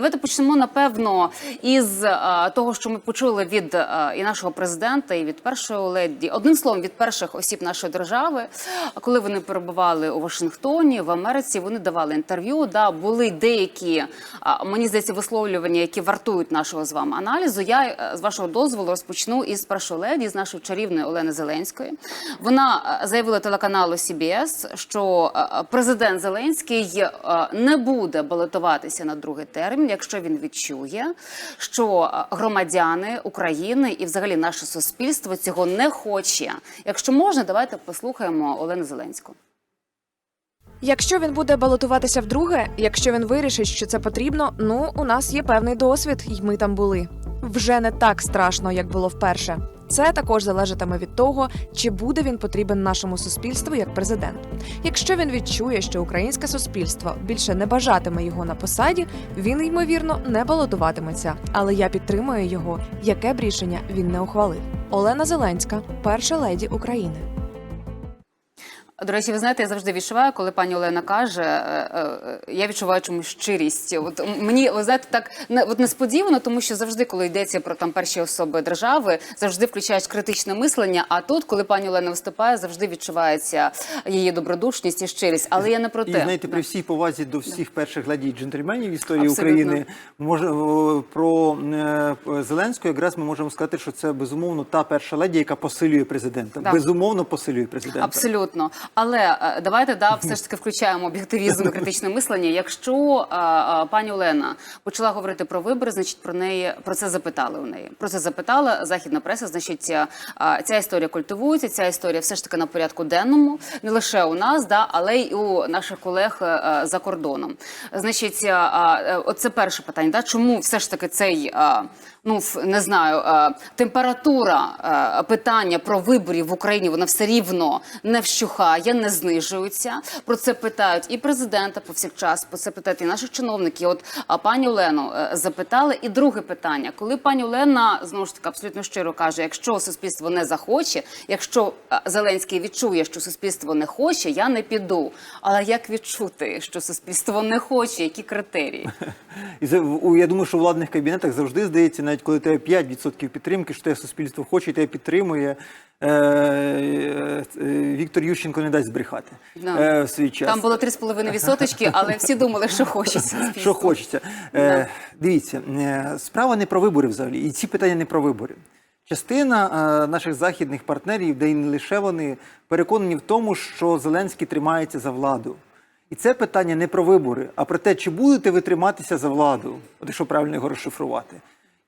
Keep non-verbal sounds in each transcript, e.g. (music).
Давайте почнемо напевно із е, того, що ми почули від е, і нашого президента, і від першої леді. Одним словом, від перших осіб нашої держави, коли вони перебували у Вашингтоні в Америці, вони давали інтерв'ю. Да, були деякі а, мені здається висловлювання, які вартують нашого з вами аналізу. Я е, з вашого дозволу розпочну із першої леді, з нашої чарівної Олени Зеленської. Вона е, заявила телеканалу CBS, що е, президент Зеленський е, не буде балотуватися на другий термін, якщо він відчує, що е, громадяни України і взагалі наше суспільство цього не хоче. Якщо можна, давайте послухаємо Олену Зеленську. Якщо він буде балотуватися вдруге, якщо він вирішить, що це потрібно, ну у нас є певний досвід, і ми там були. Вже не так страшно, як було вперше. Це також залежатиме від того, чи буде він потрібен нашому суспільству як президент. Якщо він відчує, що українське суспільство більше не бажатиме його на посаді, він ймовірно не балотуватиметься. Але я підтримую його, яке б рішення він не ухвалив. Олена Зеленська, перша леді України. До речі, ви знаєте, я завжди відчуваю, коли пані Олена каже, е, е, я відчуваю чомусь щирість. От мені ви знаєте, так от несподівано, тому що завжди, коли йдеться про там перші особи держави, завжди включають критичне мислення. А тут, коли пані Олена виступає, завжди відчувається її добродушність і щирість. Але я не про І те. знаєте, при всій повазі до всіх перших леді і джентльменів історії Абсолютно. України, може про е, Зеленську, якраз ми можемо сказати, що це безумовно та перша леді, яка посилює президента. Так. Безумовно посилює президента. Абсолютно, але е, давайте да все ж таки включаємо об'єктивізм і (laughs) критичне мислення. Якщо е, е, пані Олена почала говорити про вибори, значить про неї про це запитали у неї. Про це запитала західна преса. Значить, ця історія культивується. Ця історія все ж таки на порядку денному, не лише у нас, да, але й у наших колег за кордоном. Значить, оце перше питання. Да, чому все ж таки цей ну не знаю, е, температура е, питання про виборів в Україні вона все рівно не вщухає, не знижується. Про це питають і президента повсякчас, про це питають і наших чиновників. От пані Олену е, запитали. І друге питання, коли пані Олена знову ж таки абсолютно щиро каже: якщо суспільство не захоче, якщо Зеленський відчує, що суспільство не хоче, я не піду. Але як відчути, що суспільство не хоче? Які критерії? (laughs) І я думаю, що в владних кабінетах завжди здається, навіть коли тебе 5% підтримки, що те суспільство хоче і тебе підтримує. Е, е, е, Віктор Ющенко не дасть збрехати Да. в свій час. Там було 3,5 відсоточки, але всі думали, що хочеться. Що хочеться. Е, дивіться, справа не про вибори взагалі, і ці питання не про вибори. Частина наших західних партнерів, де і не лише вони, переконані в тому, що Зеленський тримається за владу. І це питання не про вибори, а про те, чи будете ви триматися за владу, от якщо правильно його розшифрувати.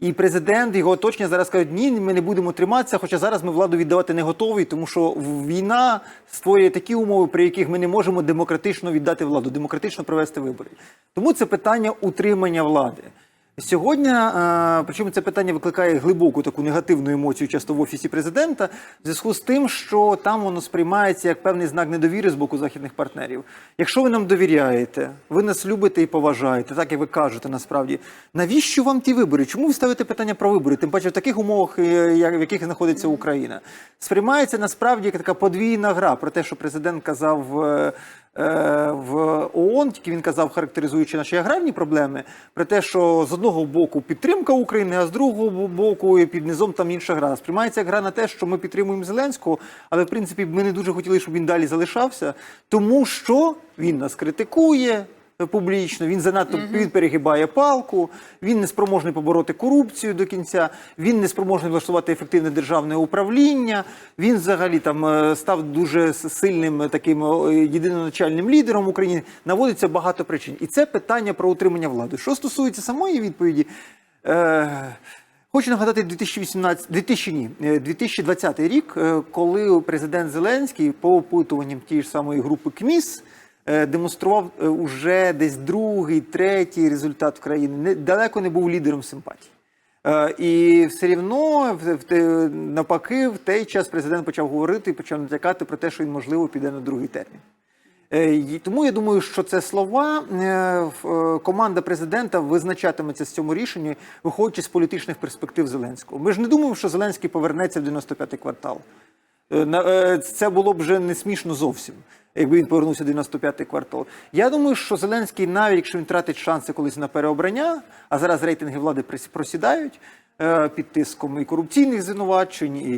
І президент, його оточення зараз кажуть, ні, ми не будемо триматися, хоча зараз ми владу віддавати не готові, тому що війна створює такі умови, при яких ми не можемо демократично віддати владу, демократично провести вибори. Тому це питання утримання влади. Сьогодні, е, причому це питання викликає глибоку таку негативну емоцію часто в офісі президента, в зв'язку з тим, що там воно сприймається як певний знак недовіри з боку західних партнерів. Якщо ви нам довіряєте, ви нас любите і поважаєте, так як ви кажете, насправді, навіщо вам ті вибори? Чому ви ставите питання про вибори? Тим паче в таких умовах, е, в яких знаходиться Україна, сприймається насправді як така подвійна гра про те, що президент казав. Е, в ООН, тільки він казав, характеризуючи наші аграрні проблеми, про те, що з одного боку підтримка України, а з другого боку і під низом там інша гра. Сприймається гра на те, що ми підтримуємо Зеленського, але в принципі ми не дуже хотіли, щоб він далі залишався, тому що він нас критикує. Публічно він занадто він перегибає палку, він не спроможний побороти корупцію до кінця, він не спроможний влаштувати ефективне державне управління. Він взагалі там е, став дуже сильним е, таким е, єдиноначальним лідером України. Наводиться багато причин, і це питання про утримання влади. Що стосується самої відповіді. Е, Хочу нагадати 2018, 2000, ні, е, 2020 рік, е, коли президент Зеленський по опитуванням тієї ж самої групи КМІС е, демонстрував е, уже десь другий, третій результат в країні. Не, далеко не був лідером симпатії. Е, І все рівно навпаки, в той час президент почав говорити і почав натякати про те, що він можливо піде на другий термін. Е, Тому я думаю, що це слова. Е, е, Команда президента визначатиметься з цьому рішенні, виходячи з політичних перспектив Зеленського. Ми ж не думаємо, що Зеленський повернеться в 95-й квартал. Е, е, Це було б вже не смішно зовсім. Якби він повернувся 95-й квартал. Я думаю, що Зеленський, навіть якщо він тратить шанси колись на переобрання, а зараз рейтинги влади просідають під тиском і корупційних звинувачень, і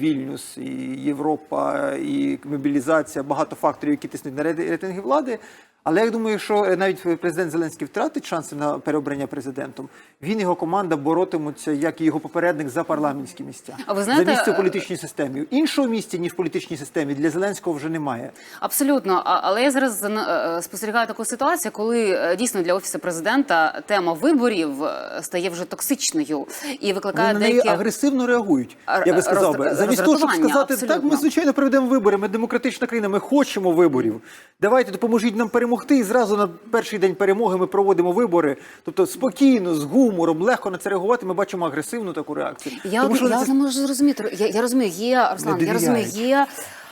Вільнюс, і Європа, і мобілізація, багато факторів, які тиснуть на рейтинги влади. Але я думаю, що е, навіть президент Зеленський втратить шанси на переобрання президентом. Він і його команда боротимуться, як і його попередник, за парламентські місця. А ви знаєте, за місце в е, політичній системі. Іншого місця, ніж в політичній системі, для Зеленського вже немає. Абсолютно, але я зараз е, е, спостерігаю таку ситуацію, коли е, дійсно для офісу президента тема виборів е, стає вже токсичною і викликає Вони на неї деякі агресивно реагують. Я би сказав би, замість того, щоб сказати, так, ми звичайно проведемо вибори. Ми демократична країна, ми хочемо виборів. Давайте допоможіть нам перемогти. І зразу на перший день перемоги ми проводимо вибори. Тобто спокійно, з гумором, легко на це реагувати. Ми бачимо агресивну таку реакцію. Я, Тому от- що я це- не можу зрозуміти. Я, я розумію, є Руслан, я розумію, є.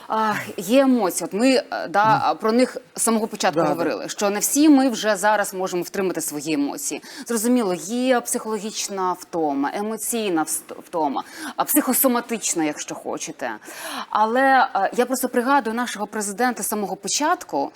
А, є емоції. От ми е, да, про них з самого початку Да, да. говорили, що не всі ми вже зараз можемо втримати свої емоції. Зрозуміло, є психологічна втома, емоційна втома, психосоматична, якщо хочете. Але е, я просто пригадую нашого президента з самого початку.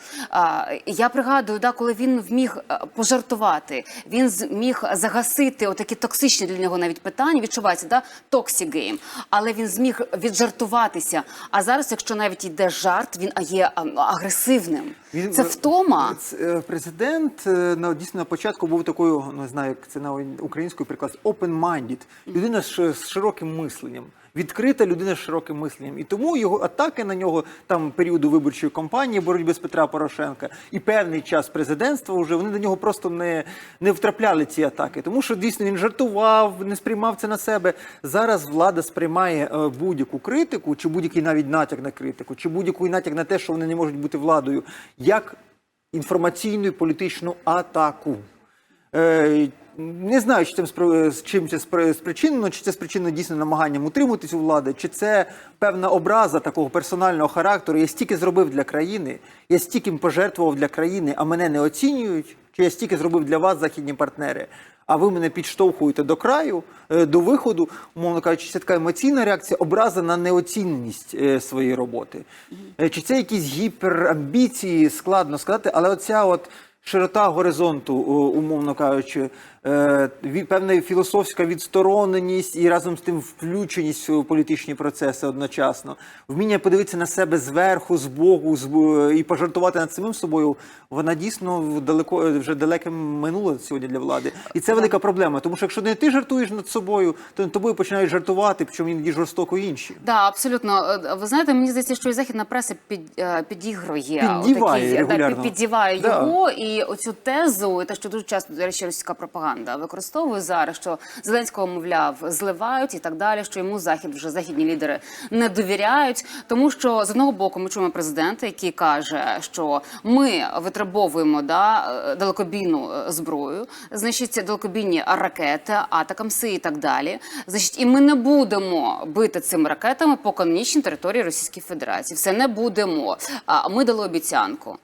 Я пригадую, да, коли він вміг е, пожартувати, він зміг загасити отакі токсичні для нього навіть питання. Відчувається, да, game. Але він зміг віджартуватися. А зараз, якщо навіть йде жарт, він є агресивним. Він- Це втома. Е, Президент е, на дійсно на початку був такою, не знаю, як це на українською приклад, open-minded. Людина з, з широким мисленням. Відкрита людина з широким мисленням. І тому його атаки на нього там періоду виборчої кампанії боротьби з Петра Порошенка і певний час президентства вже вони до нього просто не, не втрапляли ці атаки. Тому що дійсно він жартував, не сприймав це на себе. Зараз влада сприймає е, будь-яку критику, чи будь-який навіть натяк на критику, чи будь-який натяк на те, що вони не можуть бути владою, як інформаційну і політичну атаку. Е, не знаю, чи спро- з чим це спри- спричинено, чи це спричинено дійсно намаганням утриматись у влади, чи це певна образа такого персонального характеру. Я стільки зробив для країни, я стільки пожертвував для країни, а мене не оцінюють, чи я стільки зробив для вас, західні партнери. А ви мене підштовхуєте до краю, е, до виходу, умовно кажучи, це така емоційна реакція, образа на неоціненість е, своєї роботи. Е, Чи це якісь гіперамбіції, складно сказати, але оця от широта горизонту, умовно кажучи, певна філософська відстороненість і разом з тим включеність у політичні процеси одночасно, вміння подивитися на себе зверху, збоку, зб- і пожартувати над самим собою, вона дійсно далеко вже далеке минуле сьогодні для влади. І це велика проблема. Тому що якщо не ти жартуєш над собою, то над тобою починають жартувати, причому іноді жорстоко інші. Да, абсолютно. Е, Ви знаєте, мені здається, що і західна преса під, е, підігрує Піддіває отакі, регулярно. під- піддіває Да. його і оцю тезу, і те, що дуже часто до речі, російська пропаганда використовує зараз, що Зеленського, мовляв, зливають і так далі, що йому захід вже західні лідери не довіряють. Тому що з одного боку ми чуємо президента, який каже, що ми витребовуємо да, е, далекобійну е, зброю, значить, далекобійні ракети, атакамси і так далі. Значить, і ми не будемо бити цими ракетами по канонічній території Російської Федерації. Все не будемо. А ми дали обіцянку.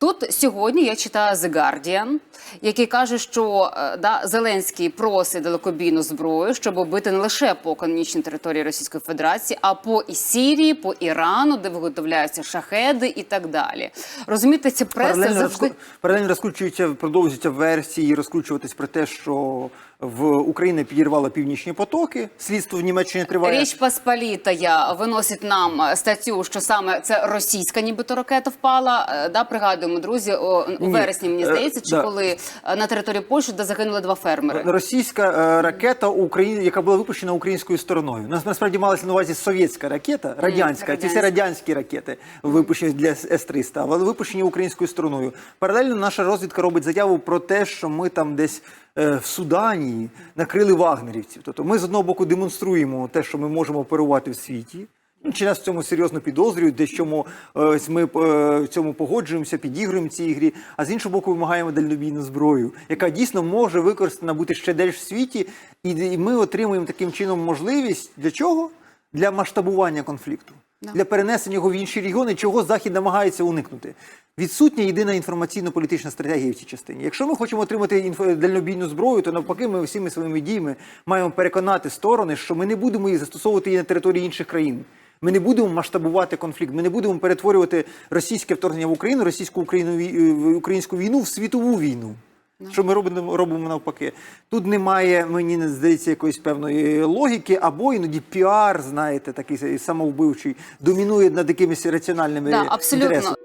Тут сьогодні я читаю The Guardian, який каже, що е, да, Зеленський просить далекобійну зброю, щоб бити не лише по канонічній території Російської Федерації, а по і Сірії, по Ірану, де виготовляються шахеди і так далі. Розумієте, ця преса Паралельно, завжди. розку... Паралельно розкручуються, продовжуються версії розкручуватись про те, що в Україна підірвала північні потоки. Слідство в Німеччині триває. Річ Посполітая виносить нам е, статтю, що саме це російська, нібито ракета впала. Е, Да, пригадуємо, друзі, у Ні, вересні мені е, здається, чи да. коли на території Польщі, де загинули два фермери. Російська ракета, Україн... яка була випущена українською стороною. Нас насправді малася на увазі совєтська ракета, радянська. Ці всі радянські ракети випущені для С-300, але випущені українською стороною. Паралельно наша розвідка робить заяву про те, що ми там десь. Е, В Судані накрили вагнерівців. Тобто ми з одного боку демонструємо те, що ми можемо оперувати в світі. Ну, Чи нас в цьому серйозно підозрюють, де чому е, ми е, в цьому погоджуємося, підігруємо цій грі, а з іншого боку, вимагаємо дальнобійну зброю, яка дійсно може використана бути ще десь в світі, і ми отримуємо таким чином можливість для чого? Для масштабування конфлікту, для перенесення його в інші регіони, чого Захід намагається уникнути. Відсутня єдина інформаційно-політична стратегія в цій частині. Якщо ми хочемо отримати інфо- дальнобійну зброю, то навпаки, ми всіми своїми діями маємо переконати сторони, що ми не будемо її застосовувати її на території інших країн. Ми не будемо масштабувати конфлікт. Ми не будемо перетворювати російське вторгнення в Україну, російську вій- е, українську війну в світову війну. Що ми робимо, робимо навпаки? Тут немає, мені не здається, якоїсь певної логіки, або іноді піар, знаєте, такий самовбивчий, домінує над якимись раціональними Да, інтересами.